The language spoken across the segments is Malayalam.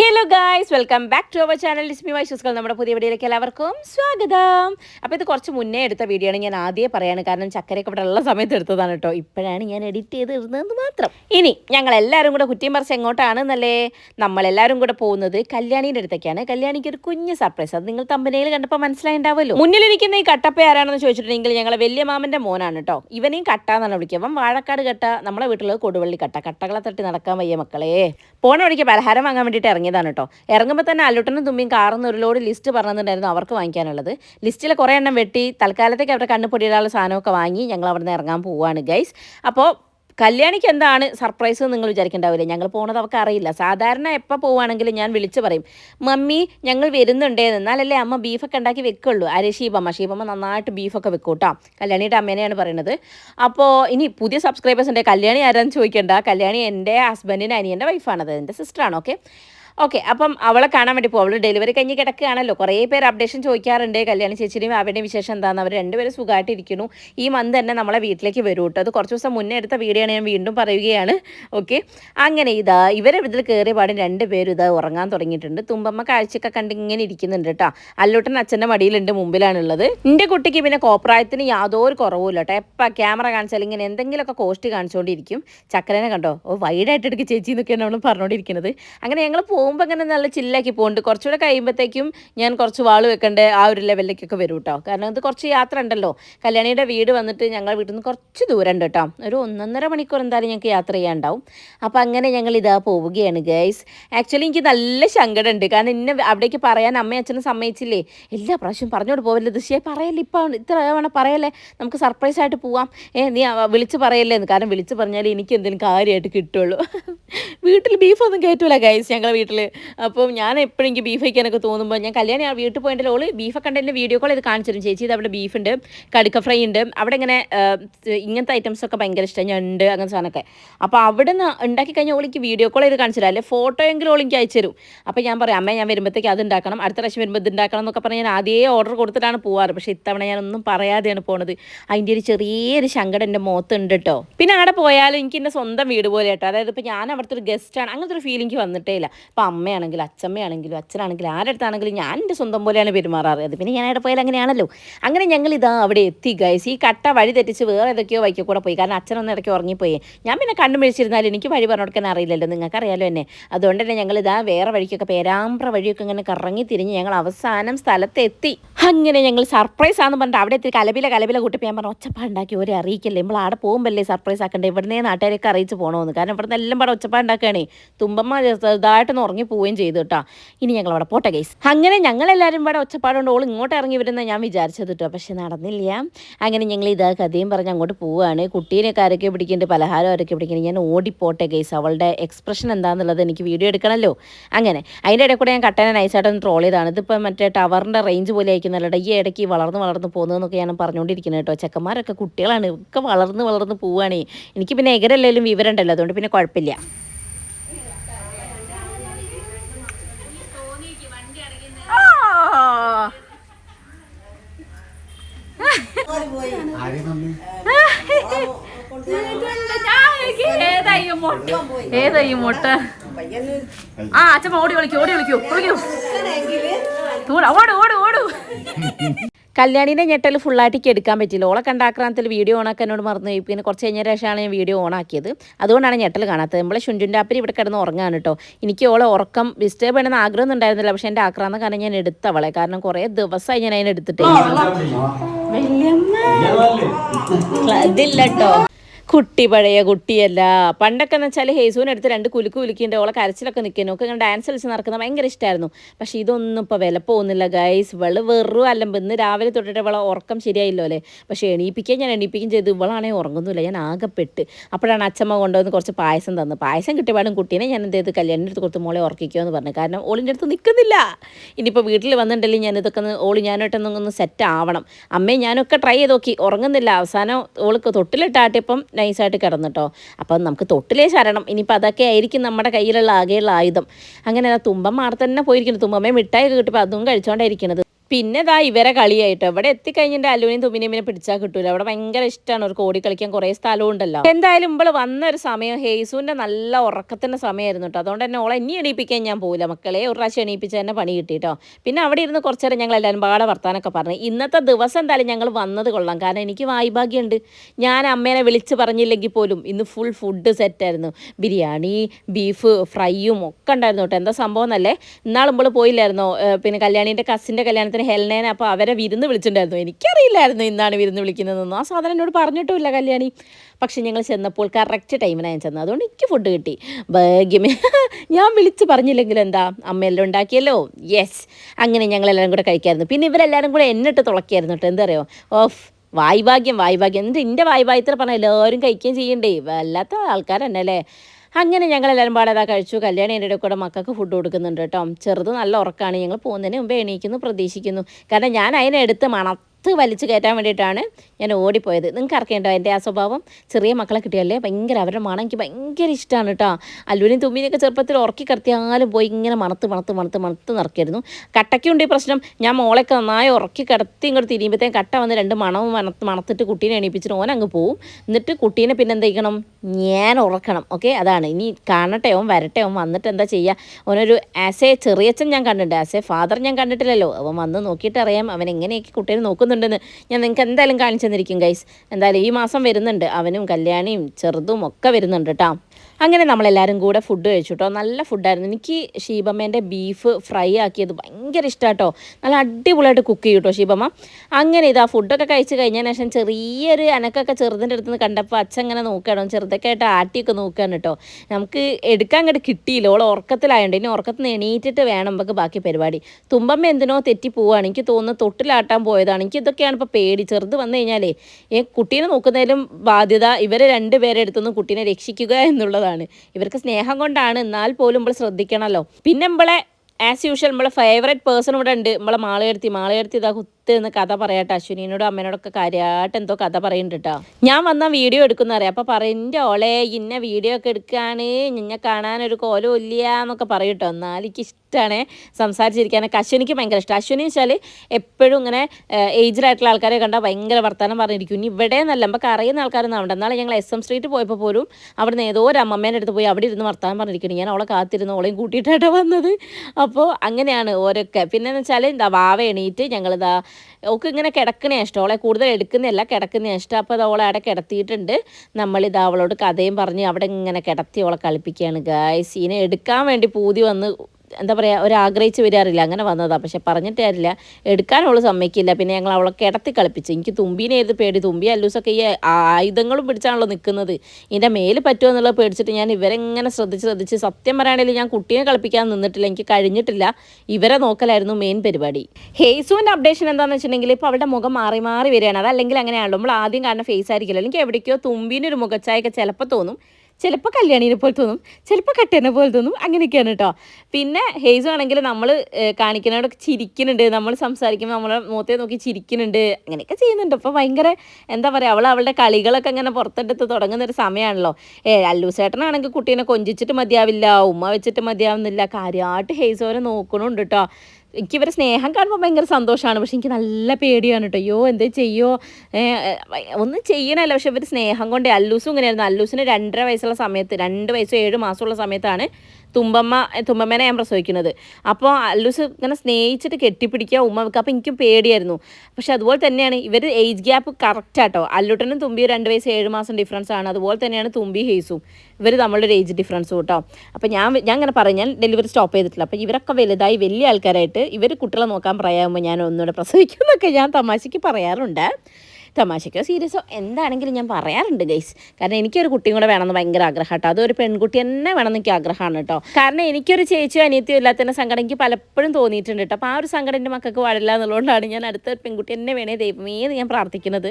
Hello guys welcome back to our channel Lismi വൈഷസ്കൾ നമ്മുടെ പുതിയ വീഡിയോയിലേക്ക് എല്ലാവർക്കും സ്വാഗതം. അപ്പോൾ ഇത് കുറച്ച് മുന്നേ എടുത്ത വീഡിയോ ആണ് ഞാൻ ആദ്യം പറയാണ്. കാരണം ചക്കരയൊക്കെ ഇവിടെ ഉള്ള സമയത്ത് എടുത്തതാണ് കേട്ടോ. ഇപ്പോഴാണ് ഞാൻ എഡിറ്റ് ചെയ്ത് ഇടുന്നതെന്ന് മാത്രം. ഇനി ഞങ്ങൾ എല്ലാവരും കൂടെ കുറ്റിയും പറിച്ച് എങ്ങോട്ടാണെന്നല്ലേ നമ്മളെല്ലാവരും കൂടെ പോകുന്നത് കല്യാണീന്റെ അടുത്തേക്കാണ്. കല്യാണിക്ക് ഒരു കുഞ്ഞ് സർപ്രൈസ് അത് നിങ്ങൾ തമ്പനയിൽ കണ്ടപ്പോൾ മനസ്സിലായിണ്ടാവുമല്ലോ. മുന്നിലിരിക്കുന്ന ഈ കട്ടപ്പ ആരാണെന്ന് ചോദിച്ചിട്ടുണ്ടെങ്കിൽ ഞങ്ങളെ വലിയ മാമന്റെ മോനാണ് കേട്ടോ. ഇവനെയും കട്ട എന്നാണ് വിളിക്കുക. അപ്പം വാഴക്കാട് കട്ട നമ്മളെ വീട്ടിലുള്ള കൊടുവള്ളി കട്ട. കട്ടകളെ തട്ടി നടക്കാൻ വയ്യ മക്കളെ. പോണ വഴിക്ക് പലഹാരം വാങ്ങാൻ വേണ്ടിയിട്ട് ഇറങ്ങിയതാണ് കേട്ടോ ഇറങ്ങുമ്പോൾ തന്നെ അല്ലുട്ടനും തുമ്പിയും കാറുന്ന ഒരു ലോഡ് ലിസ്റ്റ് പറഞ്ഞിട്ടുണ്ടായിരുന്നു അവർക്ക് വാങ്ങിക്കാനുള്ളത്. ലിസ്റ്റിലെ കുറേ എണ്ണം വെട്ടി തൽക്കാലത്തേക്ക് അവരുടെ കണ്ണ് പൊടിയിടാനുള്ള സാധനമൊക്കെ വാങ്ങി ഞങ്ങൾ അവിടെ നിന്ന് ഇറങ്ങാൻ പോവാണ് ഗൈസ് അപ്പോൾ കല്യാണിക്ക് എന്താണ് സർപ്രൈസ് എന്ന് നിങ്ങൾ വിചാരിക്കേണ്ടാവില്ല ഞങ്ങൾ പോണത് അവർക്ക് അറിയില്ല. സാധാരണ എപ്പോൾ പോവുകയാണെങ്കിലും ഞാൻ വിളിച്ച് പറയും മമ്മി ഞങ്ങൾ വരുന്നുണ്ടേ എന്നാലല്ലേ അമ്മ ബീഫൊക്കെ ഉണ്ടാക്കി വെക്കുള്ളൂ. ആരെ ഷീബമ്മ ഷീബമ്മ നന്നായിട്ട് ബീഫൊക്കെ വെക്കും കേട്ടോ കല്യാണിയുടെ അമ്മേനെയാണ് പറയുന്നത് അപ്പോൾ ഇനി പുതിയ സബ്സ്ക്രൈബേഴ്സ് ഉണ്ട് കല്യാണി ആരാന്ന് ചോദിക്കേണ്ട. കല്യാണി എന്റെ ഹസ്ബൻഡിന്റെ അനിയന്റെ വൈഫാണത് എന്റെ സിസ്റ്ററാണ് ഓക്കെ ഓക്കെ അപ്പം അവളെ കാണാൻ വേണ്ടി പോകും അവൾ ഡെലിവറി കഴിഞ്ഞ് കിടക്കുകയാണല്ലോ. കുറേ പേര് അപ്ഡേഷൻ ചോദിക്കാറുണ്ട്. കല്യാണ ചേച്ചിയും അവരുടെയും വിശേഷം എന്താണെന്ന് അവർ രണ്ടുപേരും സുഖമായിട്ടിരിക്കുന്നു ഈ മന്ത് തന്നെ നമ്മളെ വീട്ടിലേക്ക് വരും കേട്ടോ അത് കുറച്ച് ദിവസം മുന്നേ എടുത്ത വീഡിയോ ഞാൻ വീണ്ടും പറയുകയാണ്. ഓക്കെ. അങ്ങനെ ഇതാ ഇവരെ ഇതിൽ കയറിയ പാടും രണ്ടുപേരും ഇതാ ഉറങ്ങാൻ തുടങ്ങിയിട്ടുണ്ട്. തുമ്പമ്മ കാഴ്ചയൊക്കെ കണ്ട് ഇങ്ങനെ ഇരിക്കുന്നുണ്ട് കേട്ടോ അല്ലൂട്ടൻ അച്ഛന്റെ മടിയിലുണ്ട് മുമ്പിലാണുള്ളത്. എന്റെ കുട്ടിക്ക് പിന്നെ കോപ്രായത്തിന് യാതൊരു കുറവുമില്ല കേട്ടോ എപ്പോൾ ക്യാമറ കാണിച്ചാൽ ഇങ്ങനെ എന്തെങ്കിലുമൊക്കെ കോസ്റ്റ് കാണിച്ചുകൊണ്ടിരിക്കും ചക്കരനെ കണ്ടോ? ഓ വൈഡായിട്ട് എടുക്കുക ചേച്ചി എന്നൊക്കെയാണ് നമ്മൾ പറഞ്ഞുകൊണ്ടിരിക്കുന്നത് അങ്ങനെ ഞങ്ങൾ പോകുമ്പോൾ അങ്ങനെ നല്ല ചില്ലാക്കി പോകുന്നുണ്ട് കുറച്ചുകൂടെ കഴിയുമ്പോഴത്തേക്കും ഞാൻ കുറച്ച് വാൾ വെക്കേണ്ട ആ ഒരു ലെവലിലേക്കൊക്കെ വരും കേട്ടോ കാരണം ഇത് കുറച്ച് യാത്ര ഉണ്ടല്ലോ. കല്യാണിയുടെ വീട് വന്നിട്ട് ഞങ്ങൾ വീട്ടിൽ നിന്ന് കുറച്ച് ദൂരം ഉണ്ട് കേട്ടോ ഒരു ഒന്നൊന്നര മണിക്കൂർ എന്തായാലും ഞങ്ങൾക്ക് യാത്ര ചെയ്യാണ്ടാവും അപ്പോൾ അങ്ങനെ ഞങ്ങൾ ഇതാ പോവുകയാണ് ഗൈസ് ആക്ച്വലി എനിക്ക് നല്ല സങ്കടമുണ്ട്. കാരണം ഇന്നെ അവിടേക്ക് പറയാൻ അമ്മയും അച്ഛനും സമ്മതിച്ചില്ലേ? എല്ലാ പ്രാവശ്യം പറഞ്ഞോട് പോവല്ലേ ദൃശ്യമായി പറയല്ലേ ഇപ്പം ഇത്ര വേണം പറയല്ലേ? നമുക്ക് സർപ്രൈസ് ആയിട്ട് പോവാം. ഏ നീ വിളിച്ച് പറയല്ലേ? എന്ന് കാരണം വിളിച്ച് പറഞ്ഞാൽ എനിക്ക് എന്തെങ്കിലും കാര്യമായിട്ട് കിട്ടുള്ളൂ. വീട്ടിൽ ബീഫൊന്നും കയറ്റൂല ഗൈസ് ഞങ്ങളെ വീട്ടിൽ അപ്പോൾ ഞാൻ എപ്പോഴും എനിക്ക് ബീഫ് വയ്ക്കാനൊക്കെ തോന്നുമ്പോൾ ഞാൻ കല്യാണി ആ വീട്ടിൽ പോയിട്ട് ഓൾ ബീഫ് കണ്ടതിന്റെ വീഡിയോ കോൾ ഇത് കാണിച്ചിരുന്നു. ചേച്ചി ഇത് അവിടെ ബീഫുണ്ട് കടുക്ക ഫ്രൈ ഉണ്ട്. അവിടെ ഇങ്ങനെ ഇങ്ങനത്തെ ഐറ്റംസ് ഒക്കെ ഭയങ്കര ഇഷ്ടം. ഞാൻ ഉണ്ട് അങ്ങനത്തെ സാധനമൊക്കെ. അപ്പോൾ അവിടെ നിന്ന് ഉണ്ടാക്കി കഴിഞ്ഞാൽ ഓളിക്ക് വീഡിയോ കോൾ ചെയ്ത് കാണിച്ചു അല്ലെ ഫോട്ടോ എങ്കിലും ഓളിക്ക് അയച്ചു തരും. അപ്പോൾ ഞാൻ പറയും അമ്മേ ഞാൻ വരുമ്പോഴത്തേക്ക് അത് ഉണ്ടാക്കണം. അടുത്ത പ്രാവശ്യം വരുമ്പോൾ ഇത് ഉണ്ടാക്കണം എന്നൊക്കെ പറഞ്ഞ് ഞാൻ ആദ്യമേ ഓർഡർ കൊടുത്തിട്ടാണ് പോവാറ്. പക്ഷേ ഇത്തവണ ഞാനൊന്നും പറയാതെയാണ് പോണത്. അതിന്റെ ഒരു ചെറിയൊരു ശങ്കടം എന്റെ മുഖത്തുണ്ട് കേട്ടോ പിന്നെ അവിടെ പോയാലും എനിക്ക് എന്റെ സ്വന്തം വീട് പോലെ കേട്ടോ അതായത് ഇപ്പോൾ ഞാൻ അവിടുത്തെ ഒരു ഗസ്റ്റാണ് അങ്ങനത്തെ ഒരു ഫീലിംഗ് വന്നിട്ടേ ഇല്ല. അപ്പോൾ അമ്മയാണെങ്കിലും അച്ഛമ്മയാണെങ്കിലും അച്ഛനാണെങ്കിലും ആരടുത്താണെങ്കിലും ഞാൻ എന്റെ സ്വന്തം പോലെയാണ് പെരുമാറാറ്. അത് പിന്നെ ഞാൻ അവിടെ പോയാൽ അങ്ങനെയാണല്ലോ. അങ്ങനെ ഞങ്ങൾ ഇതാ അവിടെ എത്തി ഗൈസ് ഈ കട്ട വഴി തെറ്റിച്ച് വേറെ ഏതൊക്കെയോ വൈക്കോ കൂടെ പോയി. കാരണം അച്ഛനൊന്നും ഇടയ്ക്ക് ഉറങ്ങിപ്പോയി. ഞാൻ പിന്നെ കണ്ണു മിഴിച്ചിരുന്നാൽ എനിക്ക് വഴി പറഞ്ഞു കൊടുക്കാൻ അറിയില്ലല്ലോ. നിങ്ങൾക്കറിയാലോ എന്നെ. അതുകൊണ്ട് തന്നെ ഞങ്ങൾ ഇതാ വേറെ വഴിക്കൊക്കെ പേരാമ്പ്ര വഴിയൊക്കെ ഇങ്ങനെ കറങ്ങി തിരിഞ്ഞ് ഞങ്ങൾ അവസാനം സ്ഥലത്തെത്തി. അങ്ങനെ ഞങ്ങൾ സർപ്രൈസ് ആണെന്ന് പറഞ്ഞിട്ട് അവിടെ എത്തി. കലബില കലബില കൂട്ടിപ്പോൾ ഞാൻ പറഞ്ഞു ഒച്ചപ്പാടുണ്ടാക്കി ഒരേ അറിയിക്കല്ലേ. നമ്മൾ അവിടെ പോകുമ്പോഴല്ലേ സർപ്രൈസ് ആക്കണ്ടേ? ഇവിടുന്നേ നാട്ടുകാരൊക്കെ അറിയിച്ച് പോകണമെന്ന് കാരണം ഇവിടുന്ന് എല്ലാം പാടെ ഒച്ചപ്പാടുണ്ടാക്കുകയാണേ തുമ്പമ്മ ചെറുതായിട്ടൊന്ന് ഉറങ്ങി പോവുകയും ചെയ്തു കേട്ടോ. ഇനി ഞങ്ങൾ അവിടെ പോട്ടെ ഗൈസ് അങ്ങനെ ഞങ്ങളെല്ലാവരും ഇവിടെ ഒച്ചപ്പാടുകൊണ്ട് ഓൾ ഇങ്ങോട്ട് ഇറങ്ങി വരുന്ന ഞാൻ വിചാരിച്ചത് കേട്ടോ പക്ഷെ നടന്നില്ല. അങ്ങനെ ഞങ്ങൾ ഇതാ കഥയും പറഞ്ഞ് അങ്ങോട്ട് പോവുകയാണ് കുട്ടീനെയൊക്കെ ആരൊക്കെ പിടിക്കുന്നുണ്ട് പലഹാരം ആരൊക്കെ പിടിക്കുന്നുണ്ട് ഞാൻ ഓടിപ്പോട്ടെ ഗൈസ് അവളുടെ എക്സ്പ്രഷൻ എന്താണെന്നുള്ളത് എനിക്ക് വീഡിയോ എടുക്കണമല്ലോ അങ്ങനെ അതിന്റെ ഇടയിൽ കൂടെ ഞാൻ കട്ടനെ നൈസായിട്ടൊന്ന് ട്രോൾ ചെയ്താണ് ഇതിപ്പോൾ മറ്റേ ടവറിന്റെ റേഞ്ച് പോലെ ആയിരിക്കുന്നല്ലോ. ഈ ഇടയ്ക്ക് വളർന്ന് വളർന്ന് പോകുന്നതെന്നൊക്കെ ഞാൻ പറഞ്ഞുകൊണ്ടിരിക്കുന്നത് കേട്ടോ. ചെക്കന്മാരൊക്കെ കുട്ടികളാണ് ഒക്കെ വളർന്ന് വളർന്ന് പോവുകയാണ് എനിക്ക് പിന്നെ എഗരല്ലേലും വിവരമുണ്ടല്ലോ അതുകൊണ്ട് പിന്നെ കുഴപ്പമില്ല. ഏതായി മുട്ട ആ അച്ഛൻ ഓടി വിളിക്കൂ ഓടി വിളിക്കൂ വിളിക്കൂ ഓട് ഓട് ഓടു. കല്യാണിന്റെ ഞെട്ടൽ ഫുള്ളായിട്ടേക്ക് എടുക്കാൻ പറ്റില്ല ഓളെ കണ്ടാക്രാന്തത്തിൽ വീഡിയോ ഓണാക്കാൻ എന്നോട് മറന്നു പോയി. പിന്നെ കുറച്ച് കഴിഞ്ഞ ശേഷമാണ് ഞാൻ വീഡിയോ ഓണാക്കിയത് അതുകൊണ്ടാണ് ഞെട്ടൽ കാണാത്തത്. നമ്മളെ ശുഞ്ചുന്റെ അപ്പരി ഇവിടെ കിടന്ന് ഉറങ്ങാണ് കേട്ടോ എനിക്ക് ഓളെ ഉറക്കം ഡിസ്റ്റേബ് ചെയ്യണമെന്ന് ആഗ്രഹമൊന്നും ഉണ്ടായിരുന്നില്ല. പക്ഷേ എന്റെ ആക്രാന്തം കാരണം ഞാൻ എടുത്തവളെ കാരണം കുറേ ദിവസമായി ഞാൻ അതിനെടുത്തിട്ടേ ഇതില്ല കേട്ടോ കുട്ടി പഴയ കുട്ടിയല്ല. പണ്ടൊക്കെ എന്ന് വെച്ചാൽ ഹേസുവിനെടുത്ത് രണ്ട് കുലുക്ക് കുലുക്കിന്റെ ഓളെ കരച്ചിലൊക്കെ നിൽക്കുന്നു ഒക്കെ ഇങ്ങനെ ഡാൻസ് കളിച്ച് നടക്കുന്നത് ഭയങ്കര ഇഷ്ടമായിരുന്നു പക്ഷേ ഇതൊന്നും ഇപ്പോൾ വില പോകുന്നില്ല ഗൈസ് ഇവൾ വെറും അല്ലമ്പ് ഇന്ന് രാവിലെ തൊട്ടിട്ട് ഇവളെ ഉറക്കം ശരിയായില്ലോ അല്ലേ? പക്ഷേ എണീപ്പിക്കാൻ ഞാൻ എണീപ്പിക്കുകയും ചെയ്തു. ഇവളാണെങ്കിൽ ഉറങ്ങുന്നില്ല ഞാൻ ആകെപ്പെട്ട്. അപ്പോഴാണ് അച്ഛമ്മ കൊണ്ടുവന്ന് കുറച്ച് പായസം തന്നു. പായസം കിട്ടിയപാടും കുട്ടീനെ ഞാൻ എന്ത് ചെയ്ത്? കല്യാണിന്റെ അടുത്ത് കൊടുത്ത് മോളെ ഉറക്കിക്കോ എന്ന് പറഞ്ഞു. കാരണം ഓളിന്റെ അടുത്ത് നിൽക്കുന്നില്ല ഇനിയിപ്പോൾ വീട്ടിൽ വന്നിട്ടുണ്ടെങ്കിൽ ഞാൻ ഇതൊക്കെ ഒന്ന് ഓൾ ഞാനായിട്ടൊന്നും ഒന്ന് സെറ്റ് ആവണം. അമ്മയും ഞാനൊക്കെ ട്രൈ ചെയ്ത് നോക്കി. ഉറങ്ങുന്നില്ല. അവസാനം ഓൾക്ക് തൊട്ടിലിട്ടാട്ടിയപ്പം നൈസായിട്ട് കിടന്നിട്ടോ. അപ്പം നമുക്ക് തൊട്ടിലേ ശരണം. ഇനിയിപ്പോൾ അതൊക്കെ ആയിരിക്കും നമ്മുടെ കയ്യിലുള്ള ആകെയുള്ള ആയുധം. അങ്ങനെ തുമ്പം മാറി തന്നെ പോയിരിക്കുന്നു. തുമ്പമ്മയെ മിഠായി കിട്ടിയപ്പോൾ അതും കഴിച്ചോണ്ടായിരിക്കുന്നത് പിന്നെ ഇതാ ഇവരെ കളിയായിട്ട്. ഇവിടെ എത്തിക്കഴിഞ്ഞിട്ട് അലുവിനെയും തുമ്മിനെയും പിടിച്ചാൽ കിട്ടൂല. അവിടെ ഭയങ്കര ഇഷ്ടമാണ് അവർക്ക് കോടി കളിക്കാൻ കുറേ സ്ഥലവും ഉണ്ടല്ലോ. എന്തായാലും ഇവൾ വന്ന ഒരു സമയം ഹേസുവിന്റെ നല്ല ഉറക്കത്തിന്റെ സമയമായിരുന്നു കേട്ടോ. അതുകൊണ്ട് തന്നെ ഓളെ ഇനി എണീപ്പിക്കാൻ ഞാൻ പോകില്ല മക്കളെ ഒരു പ്രാവശ്യം എണീപ്പിച്ച് തന്നെ പണി കിട്ടിട്ടോ പിന്നെ അവിടെ ഇരുന്ന് കുറച്ചേരം ഞങ്ങൾ എല്ലാവരും പാടെ വർത്താനൊക്കെ പറഞ്ഞു. ഇന്നത്തെ ദിവസം എന്തായാലും ഞങ്ങൾ വന്നത് കൊള്ളാം. കാരണം എനിക്ക് വായ്ഭാഗ്യമുണ്ട്. ഞാൻ അമ്മേനെ വിളിച്ച് പറഞ്ഞില്ലെങ്കിൽ പോലും ഇന്ന് ഫുൾ ഫുഡ് സെറ്റ് ആയിരുന്നു. ബിരിയാണി ബീഫ് ഫ്രൈയും ഒക്കെ ഉണ്ടായിരുന്നു കേട്ടോ. എന്താ സംഭവം എന്നല്ലേ? ഇന്നാളുമ്പോൾ പോയില്ലായിരുന്നോ? പിന്നെ കല്യാണീന്റെ കസിന്റെ കല്യാണത്തിന് ഹെൽനേനെ അപ്പോൾ അവരെ വിരുന്ന് വിളിച്ചിട്ടുണ്ടായിരുന്നു. എനിക്കറിയില്ലായിരുന്നു ഇന്നാണ് വിരുന്ന് വിളിക്കുന്നതെന്നും. ആ സാധനം എന്നോട് പറഞ്ഞിട്ടുമില്ല കല്യാണി. പക്ഷേ ഞങ്ങൾ ചെന്നപ്പോൾ കറക്റ്റ് ടൈമിനാണ് ഞാൻ ചെന്നത് അതുകൊണ്ട് എനിക്ക് ഫുഡ് കിട്ടി. ഭാഗ്യമേ ഞാൻ വിളിച്ച് പറഞ്ഞില്ലെങ്കിലും എന്താ? അമ്മയെല്ലാം ഉണ്ടാക്കിയല്ലോ? യെസ് അങ്ങനെ ഞങ്ങളെല്ലാവരും കൂടെ കഴിക്കായിരുന്നു. പിന്നെ ഇവരെല്ലാവരും കൂടെ എന്നിട്ട് തുളക്കിയായിരുന്നു കേട്ടോ. എന്താ അറിയോ ഓഫ് വായ്ഭാഗ്യം വായ്ഭാഗ്യം എന്ത് എന്റെ വായ്ഭാഗ്യത്തിൽ പറഞ്ഞാൽ എല്ലാവരും കഴിക്കുകയും ചെയ്യണ്ടേ? വല്ലാത്ത ആൾക്കാരെന്നെ അല്ലേ അങ്ങനെ ഞങ്ങൾ എല്ലാവരും പാടെ അതാ കഴിച്ചു. കല്യാണി എന്റെ കൂടെ മക്കൾക്ക് ഫുഡ് കൊടുക്കുന്നുണ്ട് കേട്ടോ. ചെറുത് നല്ല ഉറക്കമാണ് ഞങ്ങൾ പോകുന്നതിന് മുമ്പേ എണീക്കുന്നു പ്രതീക്ഷിക്കുന്നു. കാരണം ഞാൻ അതിനെടുത്ത് മണത്ത് വലിച്ചു കയറ്റാൻ വേണ്ടിയിട്ടാണ് ഞാൻ ഓടിപ്പോയത്. നിങ്ങൾക്ക് അറിയണ്ടോ എന്റെ ആ സ്വഭാവം. ചെറിയ മക്കളെ കിട്ടിയല്ലേ ഭയങ്കര അവരുടെ മണം എനിക്ക് ഭയങ്കര ഇഷ്ടമാണ് കേട്ടോ അല്ലുവിനെയും തുമ്മിനൊക്കെ ചെറുപ്പത്തിൽ ഉറക്കി കിടത്തിയാലും പോയി ഇങ്ങനെ മണത്ത് മണത്ത് മണത്ത് മണത്ത് നിറക്കായിരുന്നു കട്ടയ്ക്കുണ്ട് ഈ പ്രശ്നം. ഞാൻ മോളൊക്കെ നന്നായി ഉറക്കി കിടത്തി ഇങ്ങോട്ട് തിരിയുമ്പോഴത്തേക്കും കട്ട വന്ന് രണ്ട് മണവും മണത്ത് മണത്തിട്ട് കുട്ടീനെ എണീപ്പിച്ചിട്ട് ഓൻ അങ്ങ് പോവും. എന്നിട്ട് കുട്ടീനെ പിന്നെ എന്ത് ചെയ്യണം? ഞാൻ ഉറക്കണം. ഓക്കെ? അതാണ്. ഇനി കാണട്ടെ ഓൻ വരട്ടെ ഓൻ വന്നിട്ട് എന്താ ചെയ്യുക ഓനൊരു ആസ് എ ചെറിയച്ഛൻ ഞാൻ കണ്ടിട്ടുണ്ട്. ആസ് എ ഫാദർ ഞാൻ കണ്ടിട്ടില്ലല്ലോ. അവൻ വന്ന് നോക്കിയിട്ട് അറിയാം അവൻ എങ്ങനെയൊക്കെ കുട്ടീനെ നോക്കുന്നുണ്ടെന്ന് ഞാൻ നിങ്ങൾക്ക് എന്തായാലും കാണിച്ചു തന്നിരിക്കും ഗൈസ് എന്തായാലും ഈ മാസം വരുന്നുണ്ട്. അവനും കല്യാണിയും ചെറുതും ഒക്കെ വരുന്നുണ്ട് കേട്ടോ അങ്ങനെ നമ്മളെല്ലാവരും കൂടെ ഫുഡ് കഴിച്ചു കേട്ടോ നല്ല ഫുഡായിരുന്നു എനിക്ക് ഷീബമ്മേന്റെ ബീഫ് ഫ്രൈ ആക്കിയത് ഭയങ്കര ഇഷ്ടമാട്ടോ നല്ല അടിപൊളിയായിട്ട് കുക്ക് ചെയ്യും കേട്ടോ ഷീബമ്മ. അങ്ങനെ ഇതാ ഫുഡൊക്കെ കഴിച്ച് കഴിഞ്ഞതിന് ശേഷം ചെറിയൊരു അനക്കൊക്കെ ചെറുതിന്റെ അടുത്ത് നിന്ന് കണ്ടപ്പോൾ അച്ഛൻ ഇങ്ങനെ നോക്കുകയാണ്. ചെറുതൊക്കെ ആയിട്ട് ആട്ടിയൊക്കെ നോക്കുകയാണ് കേട്ടോ നമുക്ക് എടുക്കാൻ അങ്ങോട്ട് കിട്ടിയില്ല. ഓൾ ഉറക്കത്തിലായതുകൊണ്ട് ഇനി ഉറക്കത്തിൽ നിന്ന് എണീറ്റിട്ട് വേണം നമുക്ക് ബാക്കി പരിപാടി. തുമ്പമ്മ എന്തിനോ തെറ്റി പോവുകയാണ് എനിക്ക് തോന്നുന്നു തൊട്ടിലാട്ടാൻ പോയതാണ്. എനിക്ക് ഇതൊക്കെയാണ് ഇപ്പോൾ പേടി. ചെറുത് വന്നു കഴിഞ്ഞാലേ ഈ കുട്ടീനെ നോക്കുന്നതിലും ബാധ്യത ഇവരെ രണ്ടുപേരെ അടുത്തുനിന്ന് കുട്ടീനെ രക്ഷിക്കുക എന്നുള്ളതാണ്. ഇവർക്ക് സ്നേഹം കൊണ്ടാണ് എന്നാൽ പോലും നമ്മൾ ശ്രദ്ധിക്കണമല്ലോ പിന്നെ നമ്മളെ ആസ് യൂഷ്വൽ നമ്മളെ ഫേവറേറ്റ് പേഴ്സൺ ഇവിടെ ഉണ്ട്. നമ്മളെ മാളയെടുത്തി മാളയെടുത്തി ഇതാ കുത്ത് എന്ന് കഥ പറയട്ടെ. അശ്വിനോടും അമ്മേനോടൊക്കെ കാര്യമായിട്ട് എന്തോ കഥ പറയുന്നുണ്ട് കേട്ടോ ഞാൻ വന്ന വീഡിയോ എടുക്കുന്ന അറിയാം അപ്പോൾ പറയന്റെ ഓളെ ഇന്ന വീഡിയോ ഒക്കെ എടുക്കുകയാണ് നിന്നെ കാണാനൊരു കോലം ഇല്ല എന്നൊക്കെ പറയും കേട്ടോ എന്നാലിക്ക് ഇഷ്ടമാണ് സംസാരിച്ചിരിക്കാനൊക്കെ. അശ്വിനിക്ക് ഭയങ്കര ഇഷ്ടം. അശ്വിനി വെച്ചാൽ എപ്പോഴും ഇങ്ങനെ ഏജ്ഡ് ആയിട്ടുള്ള ആൾക്കാരെ കണ്ടാൽ ഭയങ്കര വർത്തമാനം പറഞ്ഞിരിക്കും. ഇനി ഇവിടെ നല്ല നമുക്ക് അറിയുന്ന ആൾക്കാരൊന്നും അവിടെ എന്നാലും ഞങ്ങൾ എസ് എം സ്ട്രീറ്റ് പോയപ്പോൾ പോലും അവിടെ നിന്ന് ഏതോ ഒരു അമ്മമ്മേന്റെ അടുത്ത് പോയി അവിടെ ഇരുന്ന് വർത്തമാനം പറഞ്ഞിരിക്കുന്നു. ഞാൻ അവളെ കാത്തിരുന്ന് ഓളെയും കൂട്ടിയിട്ടാണ് വന്നത്. അപ്പോൾ അങ്ങനെയാണ് ഓരോക്കെ. പിന്നെന്ന് വെച്ചാൽ എന്താ വാവ എണീറ്റ് ഞങ്ങളിതാ ഓക്ക് ഇങ്ങനെ കിടക്കണേ ഇഷ്ടം. അവളെ കൂടുതൽ എടുക്കുന്നതല്ല കിടക്കുന്ന ഇഷ്ടം. അപ്പോൾ അത് അവളെ അവിടെ കിടത്തിയിട്ടുണ്ട്. നമ്മളിത് അവളോട് കഥയും പറഞ്ഞ് അവിടെ ഇങ്ങനെ കിടത്തി അവളെ കളിപ്പിക്കുകയാണ്. ഗായ്സ് ഇതിനെ എടുക്കാൻ വേണ്ടി പൂതി വന്ന് എന്താ പറയുക ഒരു ആഗ്രഹിച്ച് വരാറില്ല. അങ്ങനെ വന്നതാണ് പക്ഷെ പറഞ്ഞിട്ട് അറിയില്ല എടുക്കാൻ സമ്മതിക്കില്ല. പിന്നെ ഞങ്ങൾ അവളെ കിടത്തി കളിപ്പിച്ചു. എനിക്ക് തുമ്പീനെ ഏത് പേടി? തുമ്പി അല്ലൂസൊക്കെ ഈ ആയുധങ്ങളും പിടിച്ചാണല്ലോ നിൽക്കുന്നത്. ഇതിന്റെ മേൽ പറ്റുമോ എന്നുള്ളത് പേടിച്ചിട്ട് ഞാൻ ഇവരെ ഇവരെങ്ങനെ ശ്രദ്ധിച്ച് ശ്രദ്ധിച്ച് സത്യം പറയുകയാണെങ്കിൽ ഞാൻ കുട്ടീനെ കളിപ്പിക്കാൻ നിന്നിട്ടില്ല. എനിക്ക് കഴിഞ്ഞിട്ടില്ല. ഇവരെ നോക്കലായിരുന്നു മെയിൻ പരിപാടി. ഹേസുവിന്റെ അപ്ഡേഷൻ എന്താണെന്ന് വെച്ചിട്ടുണ്ടെങ്കിൽ ഇപ്പോൾ അവളുടെ മുഖം മാറി മാറി വരികയാണ്. അതല്ലെങ്കിൽ അങ്ങനെയാണല്ലോ. നമ്മൾ ആദ്യം കാണുന്ന ഫേസ് ആയിരിക്കില്ല. അല്ലെങ്കിൽ എവിടേക്കോ തുമ്പീന്റെ ഒരു മുഖച്ചായൊക്കെ ചിലപ്പോൾ തോന്നും. ചിലപ്പോൾ കല്യാണീനെ പോലെ തോന്നും ചിലപ്പോൾ കട്ടേനെ പോലെ തോന്നും അങ്ങനെയൊക്കെയാണ് കേട്ടോ പിന്നെ ഹേസ് ആണെങ്കിൽ നമ്മൾ കാണിക്കുന്നവരൊക്കെ ചിരിക്കുന്നുണ്ട് നമ്മൾ സംസാരിക്കുമ്പോൾ നമ്മളെ മുഖത്തെ നോക്കി ചിരിക്കുന്നുണ്ട് അങ്ങനെയൊക്കെ ചെയ്യുന്നുണ്ട്. അപ്പോൾ ഭയങ്കര എന്താ പറയുക അവൾ അവളുടെ കളികളൊക്കെ അങ്ങനെ പുറത്തെടുത്ത് തുടങ്ങുന്ന ഒരു സമയമാണല്ലോ ഏ അല്ലൂസേട്ടനാണെങ്കിൽ കുട്ടീനെ കൊഞ്ചിച്ചിട്ട് മതിയാവില്ല ഉമ്മ വെച്ചിട്ട് മതിയാവുന്നില്ല കാര്യമായിട്ട് ഹേസ് അവരെ നോക്കണുണ്ട് കേട്ടോ എനിക്ക് ഇവരെ സ്നേഹം കാണുമ്പോൾ ഭയങ്കര സന്തോഷമാണ് പക്ഷെ എനിക്ക് നല്ല പേടിയാണ് കേട്ടോ അയ്യോ എന്തേ ചെയ്യോ? ഒന്നും ചെയ്യണമല്ല പക്ഷെ ഇവർ സ്നേഹം കൊണ്ട് അല്ലൂസും ഇങ്ങനെയായിരുന്നു. അല്ലൂസിന് രണ്ടര വയസ്സുള്ള സമയത്ത് രണ്ട് വയസ്സും ഏഴ് മാസമുള്ള സമയത്താണ് തുമ്പമ്മ തുമ്പമ്മേനെ ഞാൻ പ്രസവിക്കുന്നത്. അപ്പോൾ അല്ലൂസ് ഇങ്ങനെ സ്നേഹിച്ചിട്ട് കെട്ടിപ്പിടിക്കുക ഉമ്മ വെക്കുക അപ്പോൾ എനിക്കും പേടിയായിരുന്നു. പക്ഷെ അതുപോലെ തന്നെയാണ് ഇവർ ഏജ് ഗ്യാപ്പ് കറക്റ്റ് ആട്ടോ. അല്ലൂട്ടനും തുമ്പിയും രണ്ട് വയസ്സ് ഏഴ് മാസം ഡിഫറൻസ് ആണ്. അതുപോലെ തന്നെയാണ് തുമ്പി ഹേസും ഇവർ തമ്മിലൊരു ഏജ് ഡിഫറൻസ് കേട്ടോ അപ്പോൾ ഞാൻ ഞാൻ ഇങ്ങനെ പറയും. ഞാൻ ഡെലിവറി സ്റ്റോപ്പ് ചെയ്തിട്ടില്ല. അപ്പോൾ ഇവരൊക്കെ വലുതായി വലിയ ആൾക്കാരായിട്ട് ഇവർ കുട്ടികളെ നോക്കാൻ പറയാകുമ്പോൾ ഞാൻ ഒന്നുകൂടെ പ്രസവിക്കും എന്നൊക്കെ ഞാൻ തമാശയ്ക്ക് പറയാറുണ്ട്. തമാശയ്ക്കോ സീരിയസോ. എന്താണെങ്കിലും ഞാൻ പറയാറുണ്ട് ഗൈസ് കാരണം എനിക്കൊരു കുട്ടിയും കൂടെ വേണമെന്ന് ഭയങ്കര ആഗ്രഹം കേട്ടോ അതൊരു പെൺകുട്ടി തന്നെ വേണമെന്ന് എനിക്ക് ആഗ്രഹമാണ് കേട്ടോ. കാരണം എനിക്കൊരു ചേച്ചിയോ അനിയത്തിയോ ഇല്ലാത്തതിന്റെ സങ്കടം എനിക്ക് പലപ്പോഴും തോന്നിയിട്ടുണ്ട് കേട്ടോ. അപ്പോൾ ആ ഒരു സങ്കടം എന്റെ മക്കൾക്ക് പാടില്ല എന്നുള്ളതുകൊണ്ടാണ് ഞാൻ അടുത്ത പെൺകുട്ടി എന്നെ വേണേ ദൈവമേ ഞാൻ പ്രാർത്ഥിക്കുന്നത്.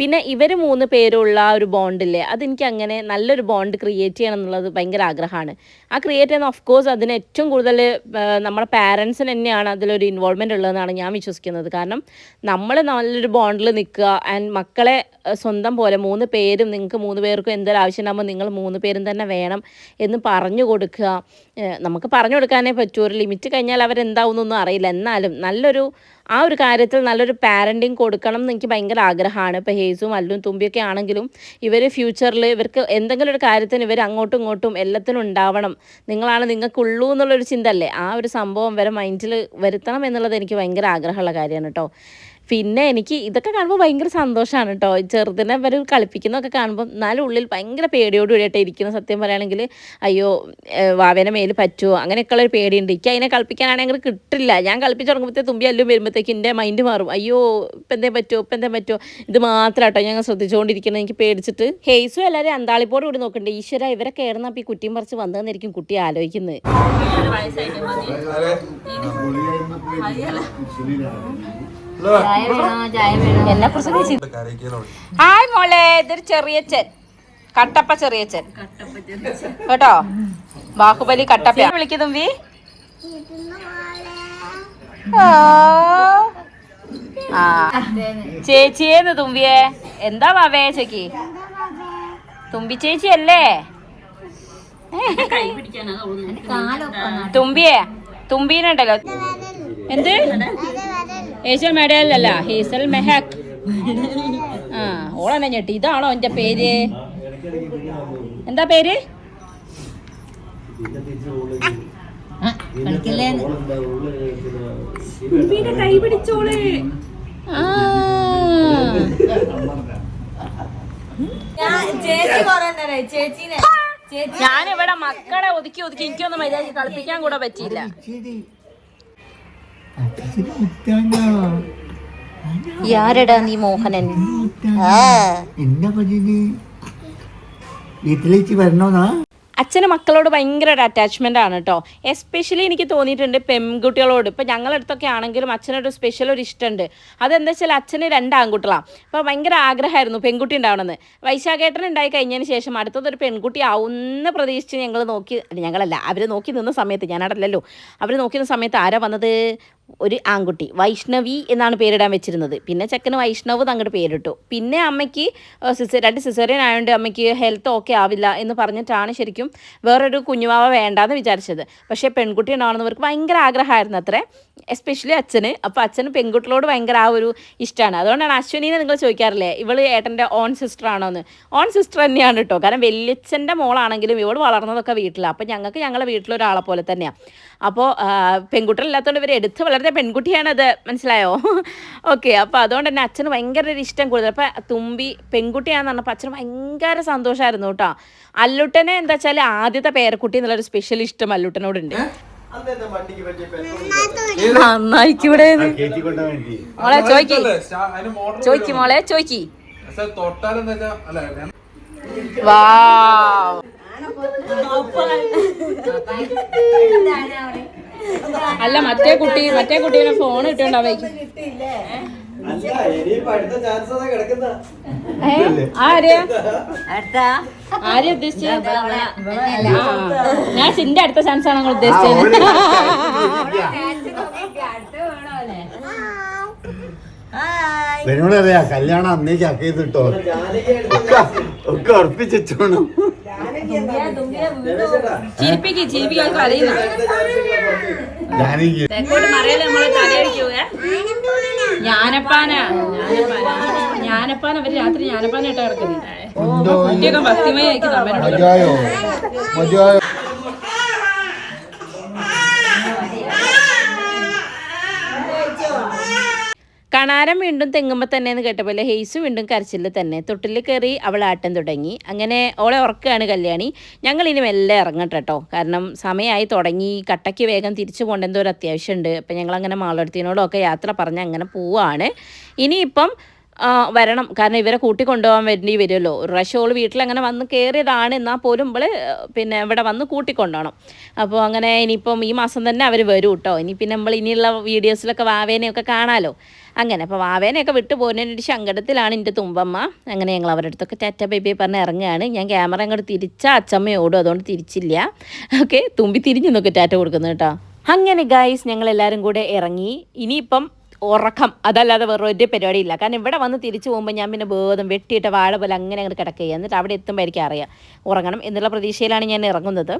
പിന്നെ ഇവർ മൂന്ന് പേരുള്ള ഒരു ബോണ്ടില്ലേ അതെനിക്ക് അങ്ങനെ നല്ലൊരു ബോണ്ട് ക്രിയേറ്റ് ചെയ്യണം എന്നുള്ളത് ഭയങ്കര ആഗ്രഹമാണ്. ആ ക്രിയേറ്റ് ചെയ്യുന്ന ഓഫ് കോഴ്സ് അതിന് ഏറ്റവും കൂടുതൽ നമ്മുടെ പാരൻസിന് തന്നെയാണ് അതിലൊരു ഇൻവോൾവ്മെന്റ് ഉള്ളതെന്നാണ് ഞാൻ വിശ്വസിക്കുന്നത്. കാരണം നമ്മൾ നല്ലൊരു ബോണ്ടിൽ നിൽക്കുക ആൻഡ് മക്കളെ സ്വന്തം പോലെ മൂന്ന് പേരും നിങ്ങൾക്ക് മൂന്ന് പേർക്കും എന്തൊരു ആവശ്യമുണ്ടാകുമ്പോൾ നിങ്ങൾ മൂന്ന് പേരും തന്നെ വേണം എന്ന് പറഞ്ഞു കൊടുക്കുക. നമുക്ക് പറഞ്ഞു കൊടുക്കാനേ പറ്റൂ. ഒരു ലിമിറ്റ് കഴിഞ്ഞാൽ അവരെന്താവുന്നൊന്നും അറിയില്ല. എന്നാലും നല്ലൊരു ആ ഒരു കാര്യത്തിൽ നല്ലൊരു പാരന്റിങ് കൊടുക്കണം എന്ന് എനിക്ക് ഭയങ്കര ആഗ്രഹമാണ്. ഇപ്പോൾ ഹേസും അല്ലും തുമ്പിയൊക്കെ ആണെങ്കിലും ഇവർ ഫ്യൂച്ചറിൽ ഇവർക്ക് എന്തെങ്കിലും ഒരു കാര്യത്തിന് ഇവർ അങ്ങോട്ടും ഇങ്ങോട്ടും എല്ലാത്തിനും ഉണ്ടാവണം. നിങ്ങളാണ് നിങ്ങൾക്കുള്ളൂ എന്നുള്ളൊരു ചിന്ത അല്ലേ ആ ഒരു സംഭവം വരെ മൈൻഡിൽ വരുത്തണം എന്നുള്ളത് എനിക്ക് ഭയങ്കര ആഗ്രഹമുള്ള കാര്യമാണ് കേട്ടോ. പിന്നെ എനിക്ക് ഇതൊക്കെ കാണുമ്പോൾ ഭയങ്കര സന്തോഷമാണ് കേട്ടോ ചെറുതിനെ വരെ കളിപ്പിക്കുന്നതൊക്കെ കാണുമ്പോൾ എന്നാലും ഉള്ളിൽ ഭയങ്കര പേടിയോട് കൂടിയിട്ട് ഇരിക്കുന്ന. സത്യം പറയുകയാണെങ്കിൽ അയ്യോ വാവേന മേൽ പറ്റുമോ അങ്ങനെയൊക്കെയുള്ള ഒരു പേടിയുണ്ട്. എനിക്ക് അതിനെ കളിപ്പിക്കാനാണെങ്കിൽ കിട്ടില്ല. ഞാൻ കളിപ്പിച്ച് തുടങ്ങുമ്പോഴത്തേ തുമ്പി അല്ലും വരുമ്പോഴത്തേക്ക് എന്റെ മൈൻഡ് മാറും. അയ്യോ ഇപ്പം എന്തേ പറ്റുമോ ഇപ്പം എന്തേ പറ്റുമോ ഇത് മാത്രം കേട്ടോ ഞങ്ങൾ ശ്രദ്ധിച്ചുകൊണ്ടിരിക്കുന്നത് എനിക്ക് പേടിച്ചിട്ട്. ഹേസും എല്ലാവരും അന്താളിപ്പോട് കൂടി നോക്കണ്ടേ? ഈശ്വര ഇവരെ ആയിരുന്നപ്പോൾ ഈ കുട്ടിയും പറിച്ച് വന്നതെന്നായിരിക്കും കുട്ടി ആലോചിക്കുന്നത് എന്നെ കുറിച്ച് ഹായ് മോളെ ഇതൊരു ചെറിയച്ചൻ കട്ടപ്പ ചെറിയച്ചൻ കേട്ടോ? ബാഹുബലി കട്ടപ്പ വിളിക്കും വി ആ. ചേച്ചിയേന്ന് തുമ്പിയേ. എന്താ വാവേ ചേച്ചി? തുമ്പി ചേച്ചി അല്ലേ തുമ്പിയെ തുമ്പീനുണ്ടല്ലോ എന്ത്? ഹേസൽ അല്ല ഹീസൽ മെഹക്. ആ ഓളെന്നെ ഞെട്ടി. ഇതാണോ എന്റെ പേര്? എന്താ പേര്? കൈ പിടിച്ചോൾ. ആ. ചേച്ചി കൊറേ ചേച്ചീനെ ഞാനിവിടെ മക്കളെ ഒതുക്കി ഒതുക്കി എനിക്കൊന്നും മര്യാദ കളിപ്പിക്കാൻ കൂടെ പറ്റിയില്ല. ആരടാ നീ മോഹനൻ? എന്താ വീട്ടിലേക്ക് വരണോന്നാ? അച്ഛന് മക്കളോട് ഭയങ്കര ഒരു അറ്റാച്ച്മെന്റ് ആണ് കേട്ടോ എസ്പെഷ്യലി എനിക്ക് തോന്നിയിട്ടുണ്ട് പെൺകുട്ടികളോട്. ഇപ്പൊ ഞങ്ങളുടെ അടുത്തൊക്കെ ആണെങ്കിലും അച്ഛനൊരു സ്പെഷ്യൽ ഒരു ഇഷ്ടമുണ്ട് അതെന്താ വെച്ചാൽ അച്ഛന് രണ്ട് ആൺകുട്ടികളാണ് അപ്പോൾ ഭയങ്കര ആഗ്രഹമായിരുന്നു പെൺകുട്ടി ഉണ്ടാവണമെന്ന് വൈശാഖേട്ടൻ ഉണ്ടായി കഴിഞ്ഞതിന് ശേഷം അടുത്തതൊരു പെൺകുട്ടി ആവുന്ന പ്രതീക്ഷിച്ച് ഞങ്ങൾ നോക്കി ഞങ്ങളല്ല അവർ നോക്കി നിന്ന സമയത്ത് ഞാനടല്ലല്ലോ അവർ നോക്കി നിന്ന സമയത്ത് ആരാ വന്നത്? ഒരു ആൺകുട്ടി. വൈഷ്ണവി എന്നാണ് പേരിടാൻ വെച്ചിരുന്നത്. പിന്നെ ചെക്കന് വൈഷ്ണവ് അങ്ങോട്ട് പേരിട്ടു. പിന്നെ അമ്മയ്ക്ക് സിസ് രണ്ട് സിസേറിയൻ ആയതുകൊണ്ട് അമ്മയ്ക്ക് ഹെൽത്ത് ഓക്കെ ആവില്ല എന്ന് പറഞ്ഞിട്ടാണ് ശരിക്കും വേറൊരു കുഞ്ഞുമാവ വേണ്ടാന്ന് വിചാരിച്ചത്. പക്ഷേ പെൺകുട്ടി ഉണ്ടാവണമെന്നവർക്ക് ഭയങ്കര ആഗ്രഹമായിരുന്നു അത്രേ. എസ്പെഷ്യലി അച്ഛന്. അപ്പോൾ അച്ഛന് പെൺകുട്ടികളോട് ഭയങ്കര ആ ഒരു ഇഷ്ടമാണ് അതുകൊണ്ടാണ് അശ്വനീനെ നിങ്ങൾ ചോദിക്കാറില്ലേ? ഇവൾ ഏട്ടന്റെ ഓൺ സിസ്റ്റർ ആണോ എന്ന് ഓൺ സിസ്റ്റർ തന്നെയാണ് കേട്ടോ കാരണം വലിയച്ഛന്റെ മോളാണെങ്കിലും ഇവൾ വളർന്നതൊക്കെ വീട്ടിലാണ് അപ്പോൾ ഞങ്ങൾക്ക് ഞങ്ങളുടെ വീട്ടിലൊരാളെ പോലെ തന്നെയാണ് അപ്പോൾ പെൺകുട്ടികളില്ലാത്തതുകൊണ്ട് ഇവരെ എടുത്ത് വളർത്തിയ പെൺകുട്ടിയാണത് മനസ്സിലായോ? ഓക്കെ അപ്പോൾ അതുകൊണ്ട് തന്നെ അച്ഛന് ഭയങ്കര ഒരു ഇഷ്ടം കൂടുതൽ. അപ്പോൾ തുമ്പി പെൺകുട്ടിയാണെന്ന് പറഞ്ഞപ്പോൾ അച്ഛന് ഭയങ്കര സന്തോഷമായിരുന്നു കേട്ടോ. അല്ലുട്ടനെ എന്താ വെച്ചാൽ ആദ്യത്തെ പേരക്കുട്ടി എന്നുള്ളൊരു സ്പെഷ്യൽ ഇഷ്ടം അല്ലുട്ടനോടുണ്ട്. കൊണ്ടാ വേണ്ടി. മോളെ ചോയ്ക്ക്. ചോയ്ക്ക് മോളെ ചോയ്ക്ക്. വാ അല്ല മറ്റേ കുട്ടി മറ്റേ കുട്ടീനെ ഫോൺ ആര് ഉദ്ദേശിച്ചത് ഞാൻ സിന്റെ അടുത്ത ചാൻസ് ആണ് ഉദ്ദേശിച്ചത്. ഇവനോട് അറിയാ. കല്യാണം അന്നേക്ക് ഒക്കെ ഒക്കെ ഉറപ്പിച്ചോണം ചിരിപ്പിക്ക് തെക്കോട്ട് മറയല്ലേ നമ്മളെ തലയടിക്കുവേ. ഞാനപ്പാന. ഞാനപ്പാന. ഞാനപ്പാന. അവർ രാത്രി ഞാനപ്പാനായിട്ടാ കിടക്കുന്നത് ഭക്തിമയായിരിക്കും അമ്മേനോട് മതിയായോ വീണ്ടും തെങ്ങുമ്പോൾ തന്നെ എന്ന് കേട്ടപോലെ ഹെയ്സ് വീണ്ടും കരച്ചിൽ തന്നെ. തൊട്ടിൽ കയറി അവൾ ആട്ടം തുടങ്ങി. അങ്ങനെ ഓളെ ഉറക്കുകയാണ് കല്യാണി. ഞങ്ങൾ ഇനി മെല്ലെ ഇറങ്ങട്ടെ കേട്ടോ. കാരണം സമയമായി തുടങ്ങി. കട്ടയ്ക്ക് വേഗം തിരിച്ചു പോകേണ്ട എന്തോ ഒരു അത്യാവശ്യമുണ്ട്. അപ്പം ഞങ്ങളങ്ങനെ മാളടുത്തിനോടൊക്കെ യാത്ര പറഞ്ഞ് അങ്ങനെ പോവാണ്. ഇനിയിപ്പം വരണം. കാരണം ഇവരെ കൂട്ടി കൊണ്ടുപോകാൻ വേണ്ടി വരുമല്ലോ. ഒരു പ്രാവശ്യം ഓൾ വീട്ടിലങ്ങനെ വന്ന് കയറിയതാണ് എന്നാൽ പോലും ഇവൾ പിന്നെ ഇവിടെ വന്ന് കൂട്ടിക്കൊണ്ടുപോകണം അപ്പോൾ അങ്ങനെ ഇനിയിപ്പം ഈ മാസം തന്നെ അവർ വരും കേട്ടോ ഇനി പിന്നെ നമ്മൾ ഇനിയുള്ള വീഡിയോസിലൊക്കെ വാവേനെയൊക്കെ കാണാമല്ലോ അങ്ങനെ. അപ്പോൾ വാവേനെയൊക്കെ വിട്ടു പോകുന്നതിനൊരു സങ്കടത്തിലാണ് എന്റെ തുമ്പമ്മ. അങ്ങനെ ഞങ്ങൾ അവരുടെ അടുത്തൊക്കെ ടാറ്റ ബേബി പറഞ്ഞ് ഇറങ്ങുകയാണ്. ഞാൻ ക്യാമറ അങ്ങോട്ട് തിരിച്ച അച്ചമ്മയോടും അതുകൊണ്ട് തിരിച്ചില്ല. ഓക്കെ? തുമ്പി തിരിഞ്ഞു നോക്കി ടാറ്റ കൊടുക്കുന്നു കേട്ടോ. അങ്ങനെ ഗായ്സ് ഞങ്ങൾ എല്ലാവരും കൂടെ ഇറങ്ങി. ഇനിയിപ്പം ഉറക്കം. അതല്ലാതെ വേറെ ഒരു പരിപാടിയില്ല. കാരണം ഇവിടെ വന്ന് തിരിച്ചു പോകുമ്പോൾ ഞാൻ പിന്നെ ബോധം വെട്ടിയിട്ട വാഴ പോലെ അങ്ങനെ അങ്ങോട്ട് കിടക്കുക. എന്നിട്ട് അവിടെ എത്തുമ്പോൾ എനിക്ക് അറിയാം. ഉറങ്ങണം എന്നുള്ള പ്രതീക്ഷയിലാണ് ഞാൻ ഇറങ്ങുന്നത്.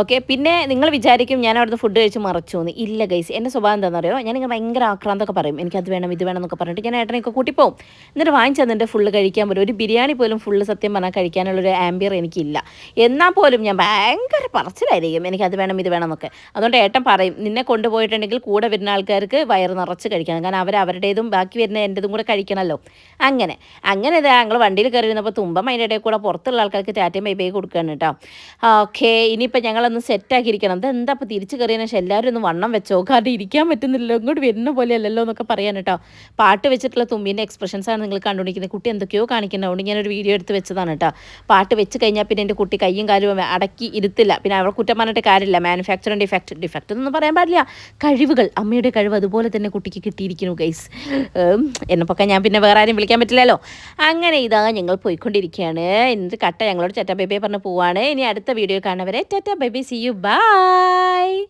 ഓക്കെ പിന്നെ നിങ്ങൾ വിചാരിക്കും ഞാൻ അവിടുന്ന് ഫുഡ് കഴിച്ച് മറച്ചു എന്ന് ഇല്ല ഗൈസ് എന്റെ സ്വഭാവം എന്താണെന്ന് അറിയോ ഞാനിങ്ങനെ ഭയങ്കര ആക്രാന്തൊക്കെ പറയും. എനിക്കത് വേണം ഇത് വേണം എന്നൊക്കെ പറഞ്ഞിട്ട് ഞാൻ ഏട്ടനെയൊക്കെ കൂട്ടിപ്പോവും എന്നിട്ട് വാങ്ങിച്ചു തന്നിട്ട് ഫുള്ള് കഴിക്കാൻ പോലും ഒരു ബിരിയാണി പോലും ഫുള്ള് സത്യം പറഞ്ഞാൽ കഴിക്കാനുള്ളൊരു ആംബിയർ എനിക്കില്ല. എന്നാൽ പോലും ഞാൻ ഭയങ്കര പറച്ചിലായിരിക്കും. എനിക്കത് വേണം ഇത് വേണം എന്നൊക്കെ. അതുകൊണ്ട് ഏട്ടൻ പറയും നിന്നെ കൊണ്ടുപോയിട്ടുണ്ടെങ്കിൽ കൂടെ വരുന്ന ആൾക്കാർക്ക് വയറ് നിറച്ച് കഴിക്കണം കാരണം അവർ അവരുടേതും ബാക്കി വരുന്ന എന്റെതും കൂടെ കഴിക്കണമല്ലോ അങ്ങനെ അങ്ങനെ ഇതാ ഞങ്ങൾ വണ്ടിയിൽ കയറി ഇരുന്നപ്പോൾ തുമ്പം അതിന്റെ ഇടയിൽ കൂടെ പുറത്തുള്ള ആൾക്കാർക്ക് ടാറ്റയും ബൈ കൊടുക്കുകയാണ് കേട്ടോ ഓക്കെ ഇനിയിപ്പോൾ ഞങ്ങളൊന്ന് സെറ്റാക്കിയിരിക്കണം എന്താ ഇപ്പോൾ തിരിച്ച് കയറിയതിനു ശേഷം എല്ലാവരും ഒന്ന് വണ്ണം വെച്ചോ. കാരണം ഇരിക്കാൻ പറ്റുന്നില്ലല്ലോ. ഇങ്ങോട്ട് വരുന്ന പോലെ അല്ലല്ലോ എന്നൊക്കെ പറയാൻ കേട്ടോ പാട്ട് വെച്ചിട്ടുള്ള തുമ്പിന്റെ എക്സ്പ്രഷൻസാണ് നിങ്ങൾ കണ്ടുപിടിക്കുന്നത് കുട്ടി എന്തൊക്കെയോ കാണിക്കുന്നത് അതുകൊണ്ട് ഞാനൊരു വീഡിയോ എടുത്ത് വെച്ചതാണ് കേട്ടോ പാട്ട് വെച്ച് കഴിഞ്ഞാൽ പിന്നെ എന്റെ കുട്ടി കൈയും കാലും അടക്കി ഇരുത്തില്ല. പിന്നെ അവൾ കുറ്റം പറഞ്ഞിട്ട് കാര്യമില്ല. മാനുഫാക്ചറിങ് ഡിഫക്റ്റ് ഡിഫക്റ്റ് എന്നൊന്നും പറയാൻ പാടില്ല. കഴിവുകൾ. അമ്മയുടെ കഴിവ് അതുപോലെ തന്നെ കുട്ടിക്ക് കിട്ടിയിരിക്കുന്നു ഗൈസ് എന്നെപ്പൊക്കെ ഞാൻ പിന്നെ വേറെ ആരും വിളിക്കാൻ പറ്റില്ലല്ലോ. അങ്ങനെ ഇതാ ഞങ്ങൾ പോയിക്കൊണ്ടിരിക്കുകയാണ്. എന്നിട്ട് കട്ട ഞങ്ങളോട് ചറ്റ ബേബിയെ പറഞ്ഞ് പോവാണ്. ഇനി അടുത്ത വീഡിയോ കാണുന്നവരെ tata baby see you bye